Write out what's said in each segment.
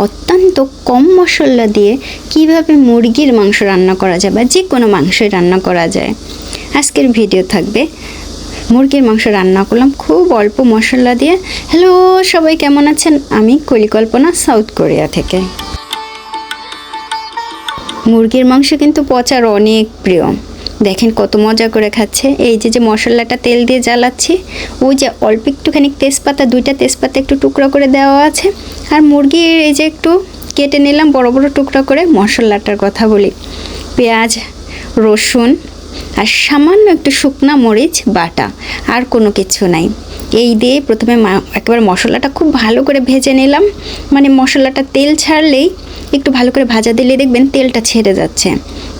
অত্যন্ত কম মশলা দিয়ে কীভাবে মুরগির মাংস রান্না করা যায় বা যে কোনো মাংসই রান্না করা যায়। আজকের ভিডিও থাকবে, মুরগির মাংস রান্না করলাম খুব অল্প মশলা দিয়ে। হ্যালো সবাই কেমন আছেন? আমি কলিকল্পনা সাউথ কোরিয়া থেকে। মুরগির মাংস কিন্তু পচার অনেক প্রিয়। দেখেন কত মজা করে খাচ্ছে। এই যে যে মশলাটা তেল দিয়ে জ্বালাচ্ছি, ওই যে অল্প একটুখানি তেজপাতা, দুইটা তেজপাতা একটু টুকরো করে দেওয়া আছে। আর মুরগির এই যে একটু কেটে নিলাম, বড় বড় টুকরা করে মশলাটার কথা বলি। পেঁয়াজ, রসুন আর সামান্য একটু শুকনা মরিচ বাটা, আর কোনো কিছু নাই। এই দিয়ে প্রথমে একেবারে মশলাটা খুব ভালো করে ভেজে নিলাম। মানে মশলাটা তেল ছাড়লেই একটু ভালো করে ভাজা দিলে দেখবেন তেলটা ছেড়ে যাচ্ছে।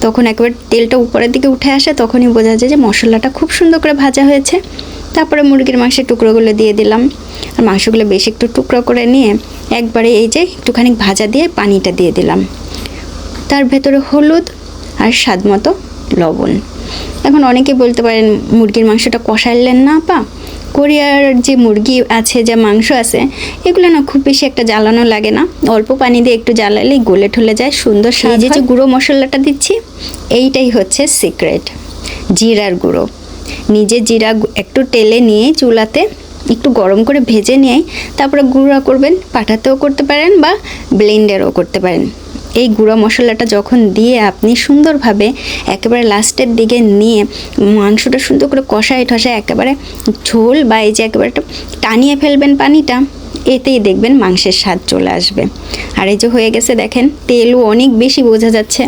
তখন একবার তেলটা উপরের দিকে উঠে আসে, তখনই বোঝা যায় যে মশলাটা খুব সুন্দর করে ভাজা হয়েছে। তারপরে মুরগির মাংসের টুকরোগুলো দিয়ে দিলাম। আর মাংসগুলো বেশ একটু টুকরো করে নিয়ে একবারে এই যে একটুখানি ভাজা দিয়ে পানিটা দিয়ে দিলাম। তার ভেতরে হলুদ আর স্বাদ মতো লবণ। এখন অনেকে বলতে পারেন, মুরগির মাংসটা কষাইলেন না পা কোরিয়ার যে মুরগি আছে যে মাংস আছে এগুলো না খুব বেশি একটা জ্বালানো লাগে না। অল্প পানি দিয়ে একটু জ্বালালেই গলে ঠলে যায় সুন্দর যে যে গুঁড়ো মশলাটা দিচ্ছি এইটাই হচ্ছে সিক্রেট জিরার গুঁড়ো। নিজে জিরা একটু টেলে নিয়ে চুলাতে একটু গরম করে ভেজে নিয়ে তারপরে গুঁড়া করবেন পাঠাতেও করতে পারেন বা ব্লেন্ডারও করতে পারেন। এই গুঁড়া মশলাটা যখন দিয়ে আপনি সুন্দরভাবে একেবারে লাস্টের দিকে নিয়ে মাংসটা সুন্দর করে কষায় ঠসায় একেবারে ঝোল বা এই যে একেবারে টানিয়ে ফেলবেন পানিটা, এতেই দেখবেন মাংসের স্বাদ চলে আসবে। আর এই যে হয়ে গেছে দেখেন, তেলও অনেক বেশি বোঝা যাচ্ছে।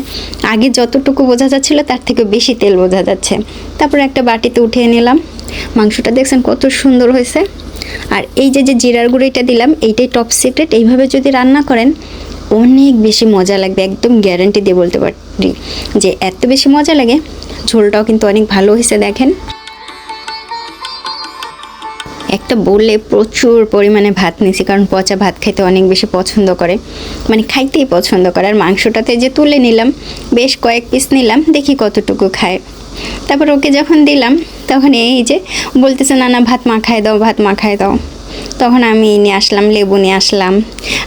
আগে যতটুকু বোঝা যাচ্ছিল তার থেকে বেশি তেল বোঝা যাচ্ছে। তারপর একটা বাটিতে উঠিয়ে নিলাম। মাংসটা দেখছেন কত সুন্দর হয়েছে। আর এই যে যে জিরার গুঁড়িটা দিলাম, এইটাই টপ সিক্রেট এইভাবে যদি রান্না করেন অনেক বেশি মজা লাগবে, একদম গ্যারান্টি দিয়ে বলতে পারি যে এত বেশি মজা লাগে, ঝোলটাও কিন্তু অনেক ভালো হয়েছে দেখেন। একটা বললে প্রচুর পরিমাণে ভাত নিয়েছি, কারণ পচা ভাত খেতে অনেক বেশি পছন্দ করে মানে খাইতেই পছন্দ করে। আর মাংসটাতে যে তুলে নিলাম, বেশ কয়েক পিস নিলাম, দেখি কতটুকু খায়। তারপর ওকে যখন দিলাম, তখন এই যে বলতেছে, না না, ভাত মাখায় দাও, ভাত মাখায় দাও। তখন আমি নিয়ে আসলাম, লেবু নিয়ে আসলাম,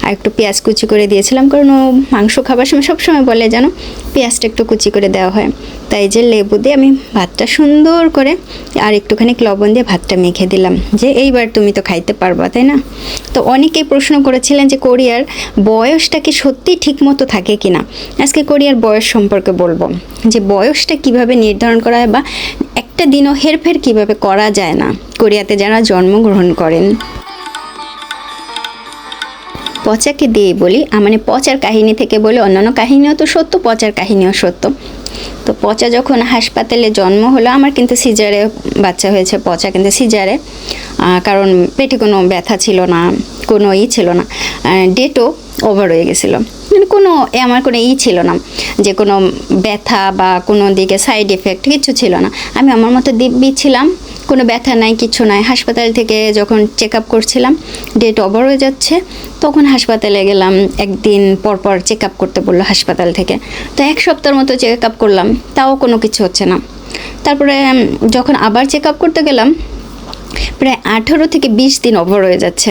আর একটু পেঁয়াজ কুচি করে দিয়েছিলাম, কারণ ও মাংস খাবার সময় সবসময় বলে যেন পেঁয়াজটা একটু কুচি করে দেওয়া হয়। তাই যে লেবু দিয়ে আমি ভাতটা সুন্দর করে আর একটুখানি লবণ দিয়ে ভাতটা মেখে দিলাম, যে এইবার তুমি তো খাইতে পারবা, তাই না? তো অনেকেই প্রশ্ন করেছিলেন যে কোরিয়ার বয়সটা কি সত্যি ঠিক মতো থাকে কি না আজকে কোরিয়ার বয়স সম্পর্কে বলব, যে বয়সটা কীভাবে নির্ধারণ করা হয় বা একটা দিনও হেরফের কীভাবে করা যায় না। কোরিয়াতে যারা জন্মগ্রহণ করেন। পচাকে দিয়ে বলি মানে পচার কাহিনী থেকে বলে অন্যান্য কাহিনীও তো সত্য, পচার কাহিনীও সত্য। তো পচা যখন হাসপাতালে জন্ম হলো, আমার কিন্তু সিজারে বাচ্চা হয়েছে, পচা কিন্তু সিজারে। কারণ পেটে কোনো ব্যথা ছিল না, কোনো ই ছিল না। ডেটও ওভার হয়ে গেছিল। মানে কোনো আমার কোনো ই ছিল না, যে কোনো ব্যথা বা কোনো দিকে সাইড এফেক্ট কিছু ছিল না। আমি আমার মতো দিব্যি ছিলাম কোনো ব্যথা নাই, কিছু নাই। হাসপাতাল থেকে যখন চেক আপ করছিলাম ডেট ওভার হয়ে যাচ্ছে, তখন হাসপাতালে গেলাম, একদিন পর পর চেক আপ করতে বলল হাসপাতাল থেকে। তো এক সপ্তাহের মতো চেক আপ করলাম, তাও কোনো কিছু হচ্ছে না। তারপরে যখন আবার চেক আপ করতে গেলাম, প্রায় আঠেরো থেকে বিশ দিন ওভার হয়ে যাচ্ছে।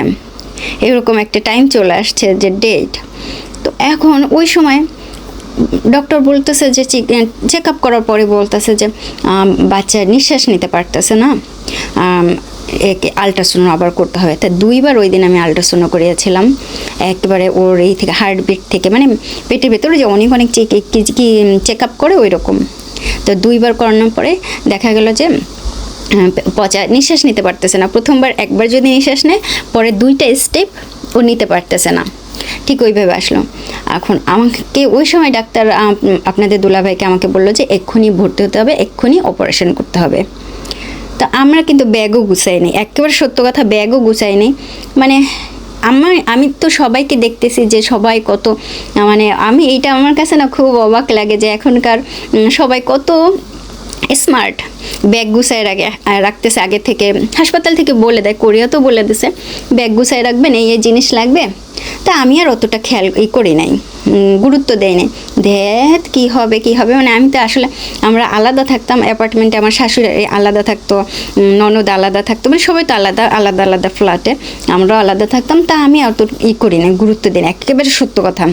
এরকম একটা টাইম চলে আসছে যে ডেট তো এখন ওই সময় ডক্টর বলতেছে যে চেক আপ করার পরে বলতেছে যে বাচ্চা নিঃশ্বাস নিতে পারতেছে না। একে আলট্রাসাউন্ড আবার করতে হবে। তা দুইবার ওই দিন আমি আলট্রাসাউন্ড করিয়েছিলাম। একেবারে ওর এই থেকে হার্টবিট থেকে মানে পেটের ভেতরে যে অনেক অনেক চেক কি চেক আপ করে ওই রকম তো দুইবার করানোর পরে দেখা গেল যে পচা নিঃশ্বাস নিতে পারতেছে না। প্রথমবার একবার যদি নিঃশ্বাস নেয়, পরে দুইটা স্টেপ ও নিতে পারতেছে না। ঠিক ওইভাবে আসলো। এখন আমাকে ওই সময় ডাক্তার আপনাদের দুলাভাইকে আমাকে বলল যে এক্ষুনি ভর্তি হতে হবে, এক্ষুনি অপারেশন করতে হবে। তো আমরা কিন্তু ব্যাগও গুছাই নি একেবারে সত্য কথা, ব্যাগও গুছাই নি মানে আমার আমি তো সবাইকে দেখতেছি যে সবাই কত মানে আমি এইটা আমার কাছে না খুব অবাক লাগে যে এখনকার সবাই কত স্মার্ট ব্যাগ গুছায় রাখে রাখতেছে আগে থেকে। হাসপাতাল থেকে বলে দেয় কোরিয়া তো বলে দিছে, ব্যাগ গুছায় রাখবেন, এই এই জিনিস লাগবে। তা আমি আর অতটা খেয়াল ই করি নাই গুরুত্ব দেই নাই। দেখ কী হবে কী হবে মানে আমি তো আসলে আমরা আলাদা থাকতাম, অ্যাপার্টমেন্টে আমার শাশুড়ি আলাদা থাকতো ননদ আলাদা থাকতো মানে সবাই তো আলাদা আলাদা আলাদা ফ্ল্যাটে আমরাও আলাদা থাকতাম, তা আমি অত ই করি না গুরুত্ব দিই না একেবারে সত্য কথা।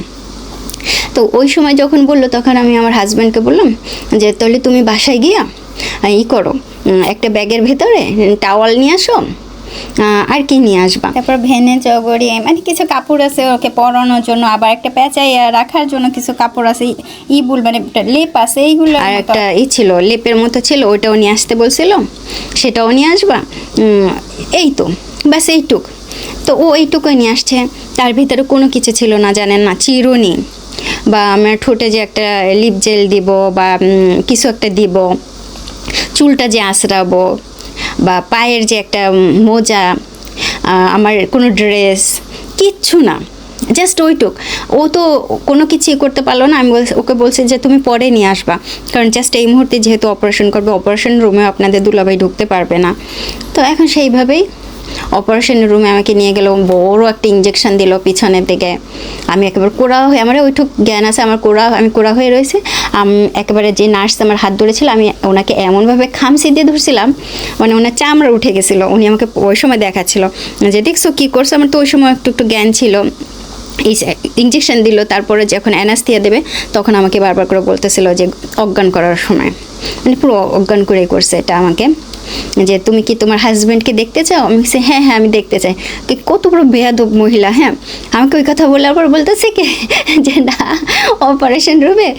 তো ওই সময় যখন বলল, তখন আমি আমার হাজব্যান্ডকে বললাম যে, তাহলে তুমি বাসায় গিয়া ই করো একটা ব্যাগের ভেতরে টাওয়াল নিয়ে আসো আর কি নিয়ে আসবা? তারপর ভেনে জগড়ি মানে কিছু কাপড় আছে ওকে পরানোর জন্য আবার একটা পেঁচাইয়া রাখার জন্য কিছু কাপড় আছে ই- ইবুল মানে লেপ আছে এইগুলো আর একটা ই ছিল লেপের মতো ছিল ওইটাও নিয়ে আসতে বলছিল। সেটাও নিয়ে আসবা? এই তো ব্যাস এইটুক। তো ও এইটুকুই নিয়ে আসছে। তার ভিতরে কোনো কিছু ছিল না জানেন না চিরুনি। বা আমার ঠোঁটে যে একটা লিপ জেল দিব বা কিছু একটা দিব চুলটা যে আঁচড়াবো বা পায়ের যে একটা মোজা আমার কোনো ড্রেস, কিচ্ছু না। জাস্ট ওইটুক। ও তো কোনো কিছুই করতে পারল না। আমি বলছি ওকে বলছি যে তুমি পরে নিয়ে আসবা। কারণ জাস্ট এই মুহূর্তে যেহেতু অপারেশন করবে, অপারেশন রুমে আপনাদের দুলাভাই ঢুকতে পারবে না। তো এখন সেইভাবেই অপারেশন রুমে আমাকে নিয়ে গেল, বড় একটা ইঞ্জেকশন দিল পিছনের দিকে। আমি একেবারে কোড়া হয়ে, আমার ওইটুক জ্ঞান আছে, আমার কোড়া, আমি কোড়া হয়ে রয়েছে। আমি, একেবারে যে নার্স আমার হাত ধরেছিল, আমি ওনাকে এমনভাবে খামসি দিয়ে ধরছিলাম মানে ওনার চামড়া উঠে গেছিল, উনি আমাকে ওই সময় দেখাচ্ছিল। যে দেখছ কী করছ? আমার তো ওই সময় একটু একটু জ্ঞান ছিল। এই ইঞ্জেকশন দিল, তারপরে যখন অ্যানাস্থিয়া দেবে, তখন আমাকে বারবার করে বলতেছিল যে অজ্ঞান করার সময়। মানে পুরো অজ্ঞান করেই করছে এটা আমাকে। যে তুমি কি তোমার হাজব্যান্ডকে দেখতে চাও? আমি বলছি, হ্যাঁ হ্যাঁ আমি দেখতে চাই। কি কত বড় বেয়াদব মহিলা হ্যাঁ? আমাকে ওই কথা বলার পর বলতেছে কি যে না অপারেশন রুমে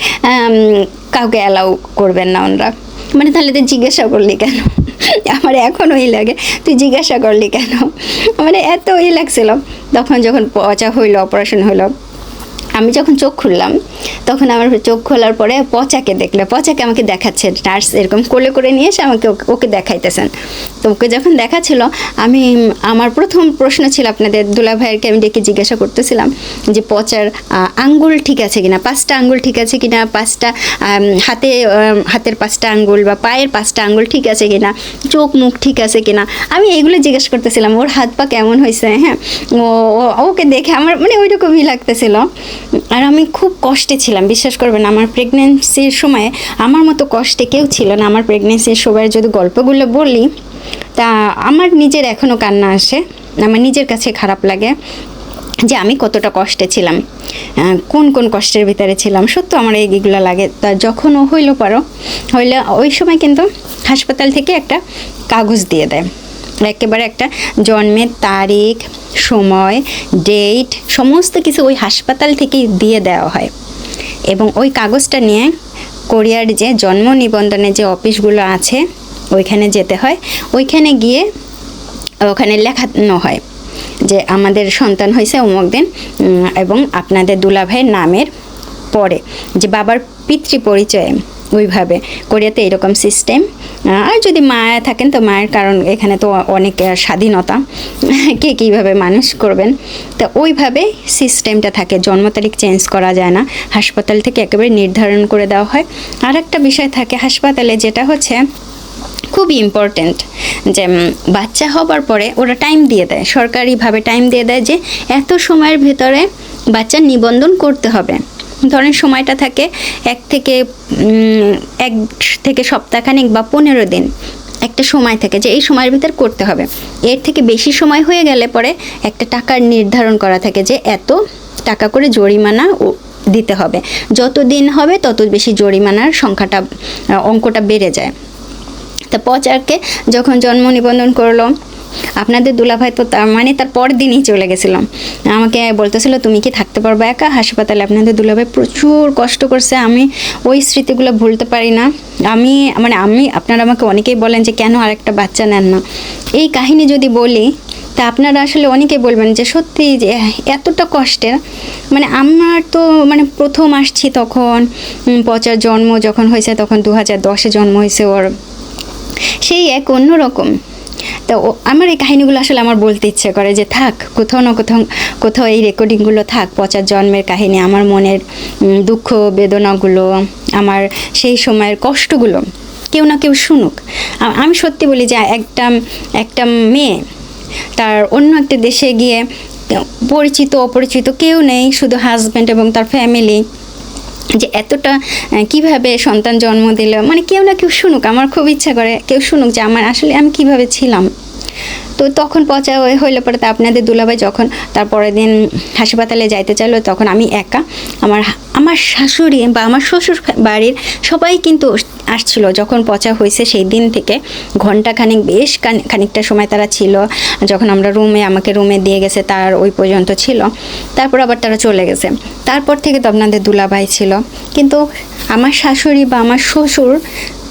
কাউকে অ্যালাউ করবেন না ওনারা। মানে তাহলে তুই জিজ্ঞাসা করলি কেন? আমার এখন ওই লাগে। তুই জিজ্ঞাসা করলি কেন? মানে এত ওই লাগছিল। তখন যখন পচা হইল অপারেশন হইল আমি যখন চোখ খুললাম, তখন আমার চোখ খোলার পরে পচাকে দেখলে, পচাকে আমাকে দেখাচ্ছে, নার্স এরকম কোলে করে নিয়ে এসে আমাকে ওকে- দেখাইতেছেন। তো ওকে যখন দেখাচ্ছিল, আমি, আমার প্রথম প্রশ্ন ছিল আপনাদের দুলা ভাইয়েরকে আমি ডেকে জিজ্ঞাসা করতেছিলাম যে, পচার আঙ্গুল ঠিক আছে কিনা? পাঁচটা আঙ্গুল ঠিক আছে কিনা? পাঁচটা হাতে হাতের পাঁচটা আঙ্গুল বা পায়ের পাঁচটা আঙ্গুল ঠিক আছে কিনা? চোখ, মুখ ঠিক আছে কিনা? আমি এগুলো জিজ্ঞেস করতেছিলাম, ওর হাত পা কেমন হয়েছে হ্যাঁ ও, ওকে দেখে আমার মানে ওইরকমই লাগতেছিল। আর আমি খুব কষ্টে ছিলাম, বিশ্বাস করবেন, আমার প্রেগনেন্সির সময়ে আমার মতো কষ্টে কেউ ছিল না। আমার প্রেগনেন্সির সময় যদি গল্পগুলো বলি, তা আমার নিজের এখনও কান্না আসে, আমার নিজের কাছে খারাপ লাগে যে আমি কতটা কষ্টে ছিলাম কোন কোন কষ্টের ভিতরে ছিলাম। সত্য আমার এইগুলো লাগে। তা যখন ও হইল পারো, হইলে ওই সময় কিন্তু হাসপাতাল থেকে একটা কাগজ দিয়ে দেয়। একেবারে একটা জন্মের তারিখ, সময় ডেট সমস্ত কিছু ওই হাসপাতাল থেকেই দিয়ে দেওয়া হয়। এবং ওই কাগজটা নিয়ে কোরিয়ার যে জন্ম নিবন্ধনের যে অফিসগুলো আছে, ওইখানে যেতে হয়। ওইখানে গিয়ে ওখানে লেখানো হয় যে আমাদের সন্তান হয়েছে অমুক দিন এবং আপনাদের দুলাভাইয়ের নামের পরে, যে বাবার পিতৃ পরিচয়ে ওইভাবে। কোরিয়াতে এরকম সিস্টেম আর যদি মায়া থাকেন, তো মায়ের কারণ এখানে তো অনেক স্বাধীনতা। কে কীভাবে মানুষ করবেন? তো ওইভাবে সিস্টেমটা থাকে। জন্ম তারিখ চেঞ্জ করা যায় না। হাসপাতাল থেকে একেবারে নির্ধারণ করে দেওয়া হয়। আর একটা বিষয় থাকে হাসপাতালে, যেটা হচ্ছে খুবই ইম্পর্ট্যান্ট যে বাচ্চা হবার পরে ওরা টাইম দিয়ে দেয়। সরকারিভাবে টাইম দিয়ে দেয় যে, এত সময়ের ভেতরে বাচ্চার নিবন্ধন করতে হবে। ধরেন সময়টা থাকে এক থেকে এক থেকে সপ্তাহখানেক বা পনেরো দিন একটা সময় থাকে যে এই সময়ের ভিতর করতে হবে। এর থেকে বেশি সময় হয়ে গেলে পরে একটা টাকার নির্ধারণ করা থাকে যে এত টাকা করে জরিমানা দিতে হবে। যত দিন হবে তত বেশি জরিমানার সংখ্যাটা অঙ্কটা বেড়ে যায়। তা পচারকে যখন জন্ম নিবন্ধন করল আপনাদের দুলাভাই তো তার মানে তার পরের দিনই চলে গেছিলাম আমাকে বলতেছিল, তুমি কি থাকতে পারবে একা? হাসপাতালে আপনাদের দুলাভাই প্রচুর কষ্ট করছে। আমি ওই স্মৃতিগুলো ভুলতে পারি না। আমি মানে আমি, আপনারা আমাকে অনেকেই বলেন যে, কেন আরেকটা বাচ্চা নেন না? এই কাহিনী যদি বলি, তা আপনারা আসলে অনেকেই বলবেন যে, সত্যি যে এতটা কষ্টের? মানে আমার তো মানে প্রথম আসছি তখন পচার জন্ম যখন হয়েছে, তখন দু হাজার দশে জন্ম হয়েছে ওর। সেই এক অন্যরকম। তো আমার এই কাহিনীগুলো আসলে আমার বলতে ইচ্ছে করে যে থাক, কোথাও না কোথাও কোথাও এই রেকর্ডিংগুলো থাক, পচার জন্মের কাহিনী, আমার মনের দুঃখ, বেদনাগুলো, আমার সেই সময়ের কষ্টগুলো কেউ না কেউ শুনুক। আমি সত্যি বলি যে একটা একটা মেয়ে তার অন্য একটা দেশে গিয়ে পরিচিত, অপরিচিত কেউ নেই, শুধু হাজব্যান্ড এবং তার ফ্যামিলি যে এতটা কীভাবে সন্তান জন্ম দিল? মানে কেউ না কেউ শুনুক, আমার খুব ইচ্ছা করে কেউ শুনুক যে আমার আসলে আমি কীভাবে ছিলাম। তো তখন পচা হয়ে হইলে পরে তা আপনাদের দুলাভাই যখন তারপরের দিন হাসপাতালে যাইতে চাইলো তখন আমি একা, আমার আমার শাশুড়ি বা আমার শ্বশুর বাড়ির সবাই কিন্তু আসছিল যখন পচা হয়েছে সেই দিন থেকে। ঘন্টাখানিক বেশ খানি- খানিকটা সময় তারা ছিল। যখন আমরা রুমে, আমাকে রুমে দিয়ে গেছে তার ওই পর্যন্ত ছিল। তারপর আবার তারা চলে গেছে। তারপর থেকে তো আপনাদের দুলাভাই ছিল। কিন্তু আমার শাশুড়ি বা আমার শ্বশুর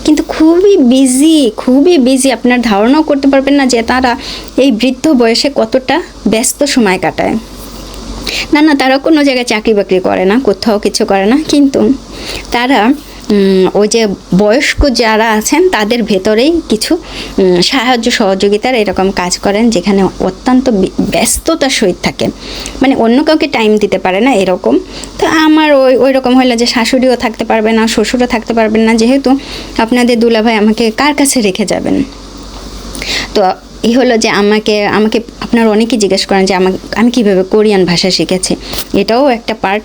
কিন্তু খুবই বিজি খুবই বিজি আপনার ধারণাও করতে পারবেন না যে তারা এই বৃদ্ধ বয়সে কতটা ব্যস্ত সময় কাটায়। না না, তারা কোনো জায়গায় চাকরি বাকরি করে না, কোথাও কিছু করে না, কিন্তু তারা ওই যে বয়স্ক যারা আছেন, তাদের ভেতরেই কিছু সাহায্য সহযোগিতার এরকম কাজ করেন, যেখানে অত্যন্ত ব্যস্ততার সহিত থাকে মানে অন্য কাউকে টাইম দিতে পারে না এরকম। তো আমার ওই ওই রকম হলে যে শাশুড়িও থাকতে পারবে না, শ্বশুরও থাকতে পারবেন না, যেহেতু আপনাদের দুলাভাই আমাকে কার কাছে রেখে যাবেন? তো এই হলো যে আমাকে আমাকে আপনারা অনেকেই জিজ্ঞেস করেন যে আমাকে, আমি কীভাবে কোরিয়ান ভাষা শিখেছি। এটাও একটা পার্ট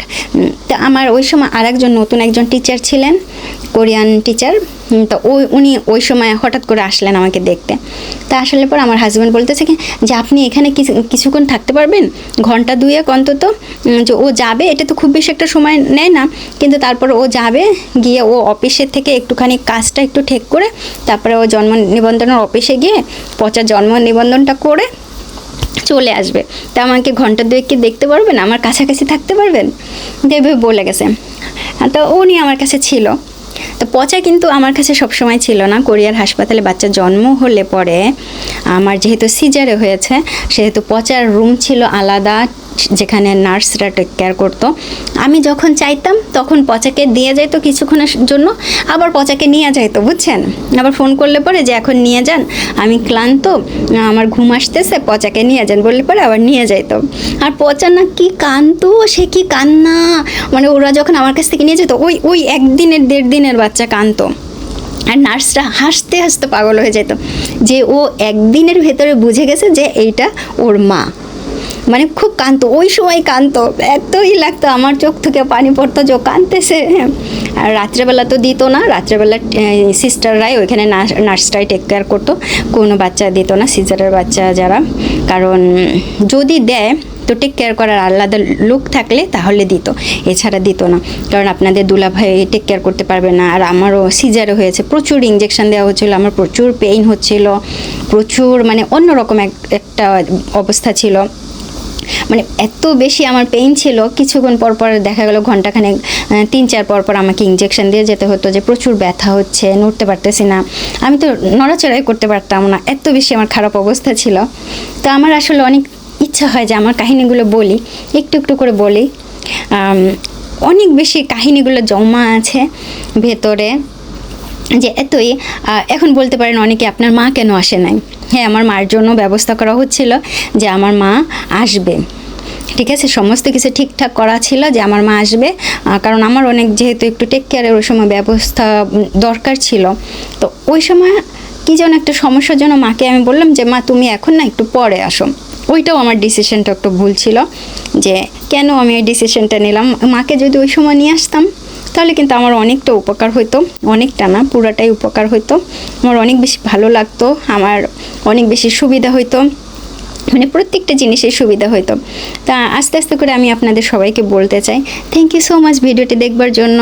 তো আমার ওই সময় আরেকজন নতুন একজন টিচার ছিলেন, কোরিয়ান টিচার তো ওই, উনি ওই সময় হঠাৎ করে আসলেন আমাকে দেখতে। তা আসলে পর আমার হাজব্যান্ড বলতেছে কি, যে আপনি এখানে কিছু, কিছুক্ষণ থাকতে পারবেন? ঘণ্টা দুয়েক অন্তত? যে ও যাবে, এটা তো খুব বেশি একটা সময় নেয় না। কিন্তু তারপর ও যাবে, গিয়ে ও অফিসের থেকে একটুখানি কাজটা একটু ঠিক করে, তারপরে ও জন্ম নিবন্ধনের অফিসে গিয়ে পচা জন্ম নিবন্ধনটা করে চলে আসবে। তা আমাকে ঘণ্টা দুয়েক কি দেখতে পারবেন? আমার কাছাকাছি থাকতে পারবেন? দেবে বলে গেছে। তো উনি আমার কাছে ছিল। তো পচা কিন্তু আমার কাছে সবসময় ছিল না। কোরিয়ার হাসপাতালে বাচ্চা জন্ম হলে পরে আমার যেহেতু সিজারে হয়েছে, সেহেতু পচার রুম ছিল আলাদা। যেখানে নার্সরা টেক কেয়ার করতো। আমি যখন চাইতাম, তখন পচাকে দিয়ে যেত কিছুক্ষণের জন্য, আবার পচাকে নিয়ে যাইতো, বুঝছেন? আবার ফোন করলে পরে যে, এখন নিয়ে যান, আমি ক্লান্ত, আমার ঘুম আসতেছে, পচাকে নিয়ে যান, বললে পরে আবার নিয়ে যাইতো। আর পচা না কি কান্দতো সে কি কান্না? মানে ওরা যখন আমার কাছ থেকে নিয়ে যেত, ওই ওই একদিনের, দেড় দিনের বাচ্চা কান্দতো আর নার্সরা হাসতে হাসতে পাগল হয়ে যেত যে, ও একদিনের ভেতরে বুঝে গেছে যে, এইটা ওর মা। মানে খুব কান্ত ওই সময় কান্ত এতই লাগতো, আমার চোখ থেকে পানি পড়তো যে কাঁদতেছে। আর রাত্রেবেলা তো দিত না, রাত্রেবেলা সিস্টাররাই ওইখানে নার্সটাই টেক কেয়ার করতো। কোনো বাচ্চা দিত না সিজারের বাচ্চা যারা। কারণ যদি দেয়, তো টেক কেয়ার করার আলাদা লোক থাকলে তাহলে দিত, এছাড়া দিত না। কারণ আপনাদের দুলাভাই টেক কেয়ার করতে পারবে না। আর আমারও সিজারে হয়েছে, প্রচুর ইঞ্জেকশন দেওয়া হচ্ছিল, আমার প্রচুর পেইন হচ্ছিল, প্রচুর মানে অন্যরকম এক, একটা অবস্থা ছিল। মানে এত বেশি আমার পেইন ছিল, কিছুক্ষণ পর পর দেখা গেল ঘন্টাখানেক তিন চার পর পর আমাকে ইঞ্জেকশন দিয়ে যেতে হতো যে প্রচুর ব্যথা হচ্ছে, নড়তে পারতেছি না। আমি তো নড়াচড়াই করতে পারতাম না, এত বেশি আমার খারাপ অবস্থা ছিল। তো আমার আসলে অনেক ইচ্ছা হয় যে আমার কাহিনীগুলো বলি, একটু একটু করে বলি। অনেক বেশি কাহিনীগুলো জমা আছে ভেতরে যে এতই এখন বলতে পারেন অনেকে আপনার মা কেন আসে নাই? হ্যাঁ আমার মার জন্য ব্যবস্থা করা হচ্ছিল যে আমার মা আসবে। ঠিক আছে? সমস্ত কিছু ঠিকঠাক করা ছিল যে আমার মা আসবে। কারণ আমার অনেক যেহেতু একটু টেক কেয়ারের ওই সময় ব্যবস্থা দরকার ছিল। তো ওই সময় কী যেন একটা সমস্যার জন্য মাকে আমি বললাম যে, মা, তুমি এখন না একটু পরে আসো। ওইটাও আমার ডিসিশনটা একটু ভুল ছিল যে, কেন আমি ওই ডিসিশনটা নিলাম? মাকে যদি ওই সময় নিয়ে আসতাম তাহলে কিন্তু আমার অনেকটা উপকার হইতো, অনেকটা না, পুরাটাই উপকার হইতো। আমার অনেক বেশি ভালো লাগতো, আমার অনেক বেশি সুবিধা হইতো মানে প্রত্যেকটা জিনিসের সুবিধা হইতো। তা আস্তে আস্তে করে আমি আপনাদের সবাইকে বলতে চাই থ্যাংক ইউ সো মাচ ভিডিওটি দেখবার জন্য।